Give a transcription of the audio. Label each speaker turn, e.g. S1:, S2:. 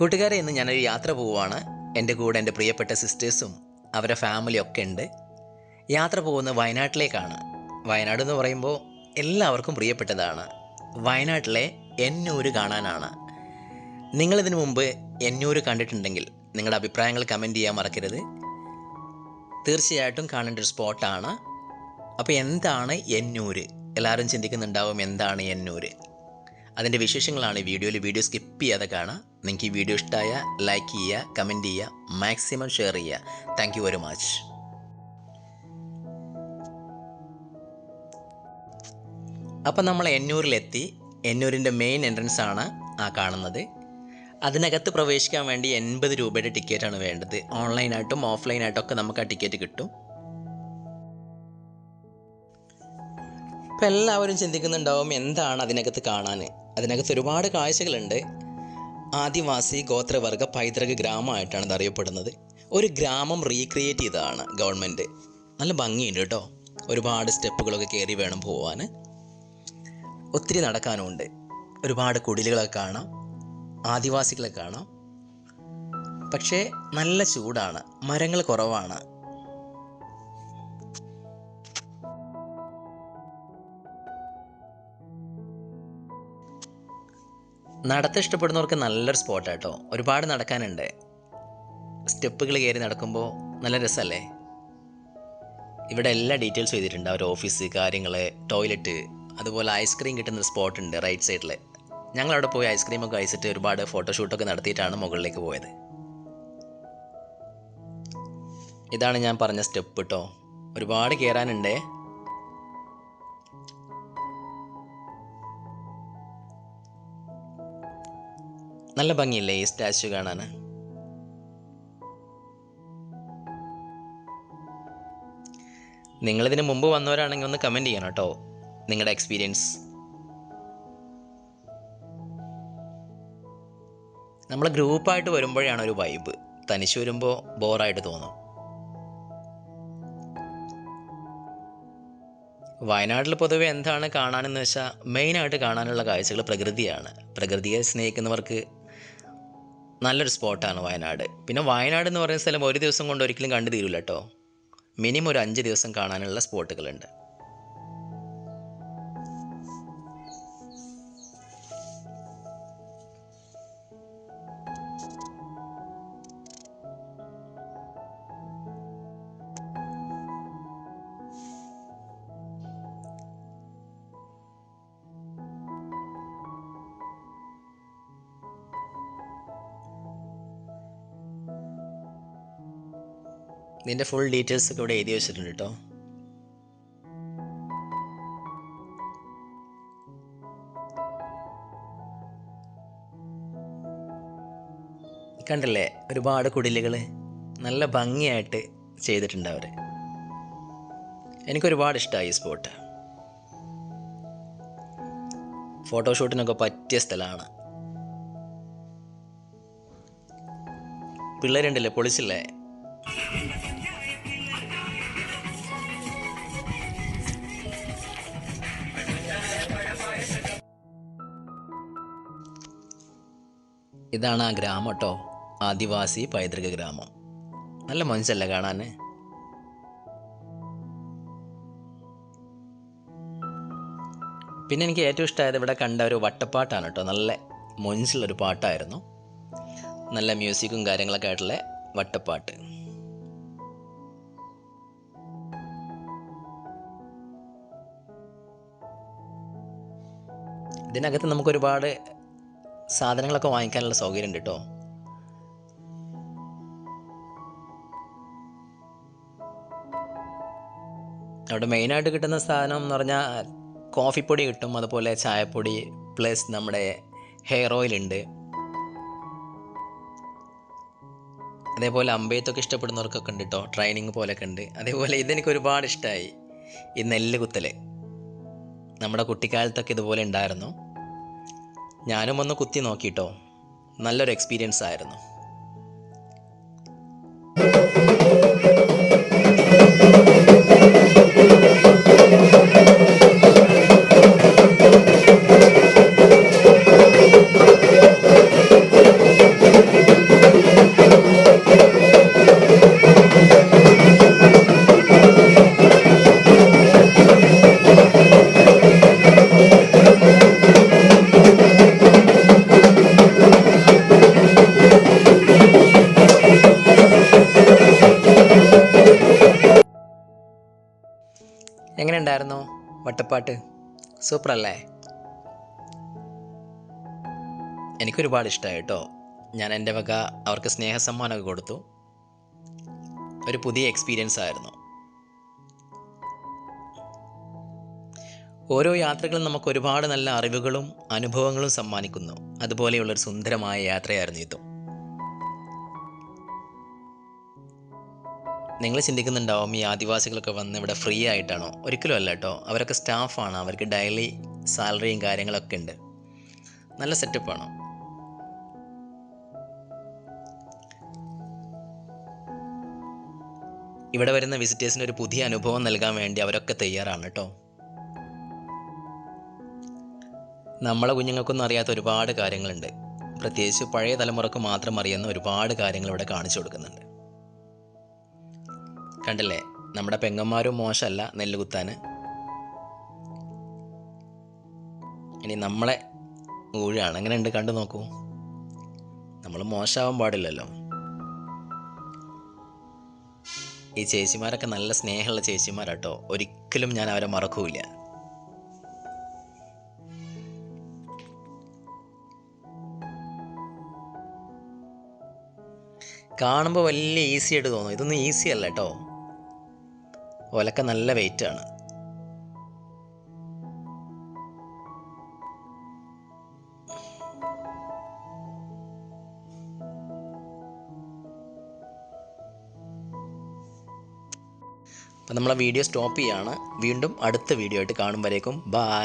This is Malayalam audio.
S1: കൂട്ടുകാരെ ഇന്ന് ഞാനൊരു യാത്ര പോവുകയാണ് എന്റെ കൂടെ എന്റെ പ്രിയപ്പെട്ട സിസ്റ്റേഴ്സും അവരുടെ ഫാമിലിയും ഒക്കെ ഉണ്ട്. യാത്ര പോകുന്നത് വയനാട്ടിലേക്കാണ്. വയനാട് എന്ന് പറയുമ്പോൾ എല്ലാവർക്കും പ്രിയപ്പെട്ടതാണ്. വയനാട്ടിലെ എന്നൂര് കാണാനാണ്. നിങ്ങളിതിനു മുമ്പ് എന്നൂര് കണ്ടിട്ടുണ്ടെങ്കിൽ നിങ്ങളുടെ അഭിപ്രായങ്ങൾ കമന്റ് ചെയ്യാൻ മറക്കരുത്. തീർച്ചയായിട്ടും കാണേണ്ട ഒരു സ്പോട്ടാണ് അപ്പോൾ എന്താണ് എന്നൂര് എല്ലാവരും ചിന്തിക്കുന്നുണ്ടാവും എന്താണ് എന്നൂര് അതിന്റെ വിശേഷങ്ങളാണ് ഈ വീഡിയോയിൽ. വീഡിയോ സ്കിപ്പ് ചെയ്യാതെ കാണാം നിങ്ങൾക്ക് ഈ വീഡിയോ ഇഷ്ടമായ ലൈക്ക് ചെയ്യുക കമന്റ് ചെയ്യുക മാക്സിമം ഷെയർ ചെയ്യുക താങ്ക് വെരി മച്ച് അപ്പം നമ്മൾ എന്നൂരിലെത്തി എന്നൂരിന്റെ മെയിൻ എൻട്രൻസ് ആണ് ആ കാണുന്നത്. അതിനകത്ത് പ്രവേശിക്കാൻ വേണ്ടി എൺപത് രൂപയുടെ ടിക്കറ്റാണ് വേണ്ടത്. ഓൺലൈനായിട്ടും ഓഫ്ലൈനായിട്ടും ഒക്കെ നമുക്ക് ആ ടിക്കറ്റ് കിട്ടും. ഇപ്പം എല്ലാവരും ചിന്തിക്കുന്നുണ്ടാവും എന്താണ് അതിനകത്ത് കാണാൻ. അതിനകത്ത് ഒരുപാട് കാഴ്ചകളുണ്ട്. ആദിവാസി ഗോത്രവർഗ പൈതൃക ഗ്രാമമായിട്ടാണ് ഇത് അറിയപ്പെടുന്നത് ഒരു ഗ്രാമം റീക്രിയേറ്റ് ചെയ്തതാണ് ഗവൺമെന്റ് നല്ല ഭംഗിയുണ്ട് കേട്ടോ. ഒരുപാട് സ്റ്റെപ്പുകളൊക്കെ കയറി വേണം പോവാൻ ഒത്തിരി നടക്കാനുമുണ്ട്. ഒരുപാട് കുടിലുകളൊക്കെ കാണാം. ആദിവാസികളെ കാണാം. പക്ഷേ നല്ല ചൂടാണ്. മരങ്ങൾ കുറവാണ്. നടത്തം ഇഷ്ടപ്പെടുന്നവർക്ക് നല്ലൊരു സ്പോട്ടാട്ടോ ഒരുപാട് നടക്കാനുണ്ട്. സ്റ്റെപ്പുകൾ കയറി നടക്കുമ്പോൾ നല്ല രസമല്ലേ ഇവിടെ എല്ലാ ഡീറ്റെയിൽസും ചെയ്തിട്ടുണ്ട് അവർ ഓഫീസ് കാര്യങ്ങൾ ടോയ്ലറ്റ് അതുപോലെ ഐസ്ക്രീം കിട്ടുന്ന സ്പോട്ട് ഉണ്ട് റൈറ്റ് സൈഡിൽ ഞങ്ങൾ അവിടെ പോയി ഐസ്ക്രീമൊക്കെ കഴിച്ചിട്ട് ഒരുപാട് ഫോട്ടോഷൂട്ടൊക്കെ നടത്തിയിട്ടാണ് മുകളിലേക്ക് പോയത്. ഇതാണ് ഞാൻ പറഞ്ഞ സ്റ്റെപ്പ് കേട്ടോ ഒരുപാട് കയറാനുണ്ടേ നല്ല ഭംഗിയില്ലേ ഈ സ്റ്റാച്ചു കാണാൻ നിങ്ങളിതിന് മുമ്പ് വന്നവരാണെങ്കിൽ ഒന്ന് കമന്റ് ചെയ്യണം കേട്ടോ. നിങ്ങളുടെ എക്സ്പീരിയൻസ് നമ്മൾ ഗ്രൂപ്പായിട്ട് വരുമ്പോഴാണ് ഒരു വൈബ് തനിച്ച് വരുമ്പോൾ ബോറായിട്ട് തോന്നും. വയനാട്ടിൽ പൊതുവെ എന്താണ് കാണാനെന്ന് വെച്ചാൽ മെയിനായിട്ട് കാണാനുള്ള കാഴ്ചകൾ പ്രകൃതിയാണ്. പ്രകൃതിയെ സ്നേഹിക്കുന്നവർക്ക് നല്ലൊരു സ്പോട്ടാണ് വയനാട്. പിന്നെ വയനാട് എന്ന് പറയുന്ന സ്ഥലം ഒരു ദിവസം കൊണ്ട് ഒരിക്കലും കണ്ടു തീരില്ല കേട്ടോ മിനിമം ഒരു അഞ്ച് ദിവസം കാണാനുള്ള സ്പോട്ടുകളുണ്ട്. ഇതിന്റെ ഫുൾ ഡീറ്റെയിൽസ് ഒക്കെ ഇവിടെ എഴുതി വെച്ചിട്ടുണ്ട് കേട്ടോ കണ്ടല്ലേ ഒരുപാട് കുടിലുകൾ നല്ല ഭംഗിയായിട്ട് ചെയ്തിട്ടുണ്ട് അവർ എനിക്കൊരുപാട് ഇഷ്ടമായി ഈ സ്പോട്ട് ഫോട്ടോഷൂട്ടിനൊക്കെ പറ്റിയ സ്ഥലമാണ് പിള്ളേരുണ്ടല്ലേ പൊളിച്ചില്ലേ? ഇതാണ് ആ ഗ്രാമം കേട്ടോ. ആദിവാസി പൈതൃക ഗ്രാമം. നല്ല മനുഷ്യല്ലേ കാണാൻ പിന്നെ എനിക്ക് ഏറ്റവും ഇഷ്ടമായത് ഇവിടെ കണ്ട ഒരു വട്ടപ്പാട്ടാണ് കേട്ടോ. നല്ല മൊൻസിലൊരു പാട്ടായിരുന്നു. നല്ല മ്യൂസിക്കും കാര്യങ്ങളൊക്കെ ആയിട്ടുള്ള വട്ടപ്പാട്ട്. ഇതിനകത്ത് നമുക്ക് ഒരുപാട് സാധനങ്ങളൊക്കെ വാങ്ങിക്കാനുള്ള സൗകര്യം ഉണ്ട് കേട്ടോ. അവിടെ മെയിനായിട്ട് കിട്ടുന്ന സാധനം എന്ന് പറഞ്ഞാൽ കോഫിപ്പൊടി കിട്ടും അതുപോലെ ചായപ്പൊടി പ്ലസ് നമ്മുടെ ഹെയർ ഓയിൽ ഉണ്ട്. അതേപോലെ അമ്പയത്തൊക്കെ ഇഷ്ടപ്പെടുന്നവർക്കൊക്കെ ഉണ്ട് കേട്ടോ ട്രെയിനിങ് പോലൊക്കെ ഉണ്ട്. അതേപോലെ ഇതെനിക്ക് ഒരുപാട് ഇഷ്ടമായി ഈ നെല്ല് കുത്തൽ നമ്മുടെ കുട്ടിക്കാലത്തൊക്കെ ഇതുപോലെ ഉണ്ടായിരുന്നു. ഞാനും ഒന്ന് കുത്തി നോക്കിട്ടോ. നല്ലൊരു എക്സ്പീരിയൻസ് ആയിരുന്നു. ഉണ്ടായിരുന്നു വട്ടപ്പാട്ട്? സൂപ്പർ അല്ലേ എനിക്കൊരുപാട് ഇഷ്ടമായി കേട്ടോ. ഞാൻ എന്റെ വക അവർക്ക് സ്നേഹസമ്മാനമൊക്കെ കൊടുത്തു. ഒരു പുതിയ എക്സ്പീരിയൻസ് ആയിരുന്നു. ഓരോ യാത്രകളും നമുക്ക് ഒരുപാട് നല്ല അറിവുകളും അനുഭവങ്ങളും സമ്മാനിക്കുന്നു. അതുപോലെയുള്ളൊരു സുന്ദരമായ യാത്രയായിരുന്നു ഇതും. നിങ്ങൾ ചിന്തിക്കുന്നുണ്ടാവും ഈ ആദിവാസികളൊക്കെ വന്ന് ഇവിടെ ഫ്രീ ആയിട്ടാണോ? ഒരിക്കലും അല്ല കേട്ടോ അവരൊക്കെ സ്റ്റാഫാണ് അവർക്ക് ഡെയിലി സാലറിയും കാര്യങ്ങളൊക്കെ ഉണ്ട്. നല്ല സെറ്റപ്പാണ് ഇവിടെ വരുന്ന വിസിറ്റേഴ്സിന് ഒരു പുതിയ അനുഭവം നൽകാൻ വേണ്ടി അവരൊക്കെ തയ്യാറാണ് കേട്ടോ നമ്മളെ കുഞ്ഞുങ്ങൾക്കൊന്നും അറിയാത്ത ഒരുപാട് കാര്യങ്ങളുണ്ട്. പ്രത്യേകിച്ച് പഴയ തലമുറയ്ക്ക് മാത്രം അറിയുന്ന ഒരുപാട് കാര്യങ്ങൾ ഇവിടെ കാണിച്ചു കൊടുക്കുന്നുണ്ട്. കണ്ടില്ലേ? നമ്മുടെ പെങ്ങന്മാരും മോശമല്ല നെല്ല് കുത്താൻ ഇനി നമ്മളെ ഊഴാണ്. അങ്ങനെ ഉണ്ട് കണ്ടു നോക്കൂ. നമ്മൾ മോശമാവാൻ പാടില്ലല്ലോ. ഈ ചേച്ചിമാരൊക്കെ നല്ല സ്നേഹമുള്ള ചേച്ചിമാരാട്ടോ ഒരിക്കലും ഞാൻ അവരെ മറക്കൂല. കാണുമ്പോൾ വലിയ ഈസി ആയിട്ട് തോന്നും. ഇതൊന്നും ഈസി അല്ല കേട്ടോ ഒലക്ക നല്ല വെയിറ്റ് ആണ്. അപ്പം നമ്മളെ വീഡിയോ സ്റ്റോപ്പ് ചെയ്യാണ്. വീണ്ടും അടുത്ത വീഡിയോ ആയിട്ട് കാണുമ്പോഴേക്കും ബായ്